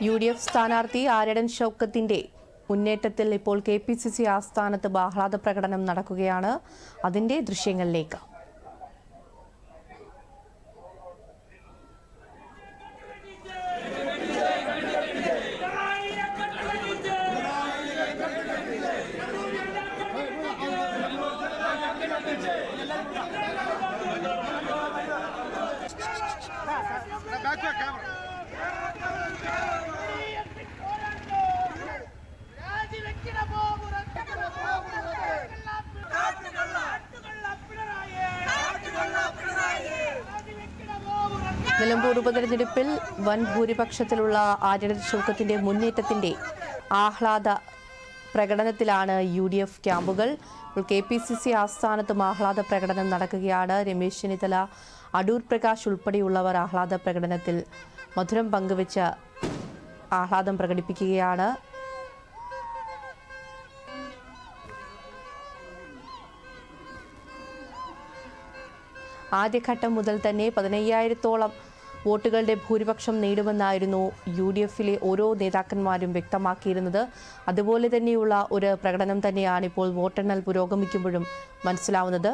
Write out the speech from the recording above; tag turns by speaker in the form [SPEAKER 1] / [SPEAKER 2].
[SPEAKER 1] U D F സ്ഥാനാർത്ഥി ആരടൻ ഷൗക്കത്തിന്റെ മുന്നേറ്റത്തിൽ ഇപ്പോൾ കെ പി സി സി ആസ്ഥാനത്ത് ആഹ്ലാദ പ്രകടനം നടക്കുകയാണ് അതിന്റെ ദൃശ്യങ്ങളിലേക്ക്
[SPEAKER 2] Back to the camera.
[SPEAKER 1] Nilambur ഉപതെരഞ്ഞെടുപ്പിൽ വൻ ഭൂരിപക്ഷത്തിലുള്ള ആചരണ ഷൗക്കത്തിന്റെ മുന്നേറ്റത്തിന്റെ ആഹ്ലാദ പ്രകടനത്തിലാണ് യു ഡി എഫ് ക്യാമ്പുകൾ. ഇപ്പോൾ കെ പി സി സി ആസ്ഥാനത്തും ആഹ്ലാദ പ്രകടനം നടക്കുകയാണ്. രമേശ് ചെന്നിത്തല അടൂർ പ്രകാശ് ഉൾപ്പെടെയുള്ളവർ ആഹ്ലാദ പ്രകടനത്തിൽ മധുരം പങ്കുവച്ച് ആഹ്ലാദം പ്രകടിപ്പിക്കുകയാണ്. ആദ്യഘട്ടം മുതൽ തന്നെ പതിനയ്യായിരത്തോളം വോട്ടുകളുടെ ഭൂരിപക്ഷം നേടുമെന്നായിരുന്നു യു ഡി എഫിലെ ഓരോ നേതാക്കന്മാരും വ്യക്തമാക്കിയിരുന്നത്. അതുപോലെ തന്നെയുള്ള ഒരു പ്രകടനം തന്നെയാണ് ഇപ്പോൾ വോട്ടെണ്ണൽ പുരോഗമിക്കുമ്പോഴും മനസ്സിലാവുന്നത്.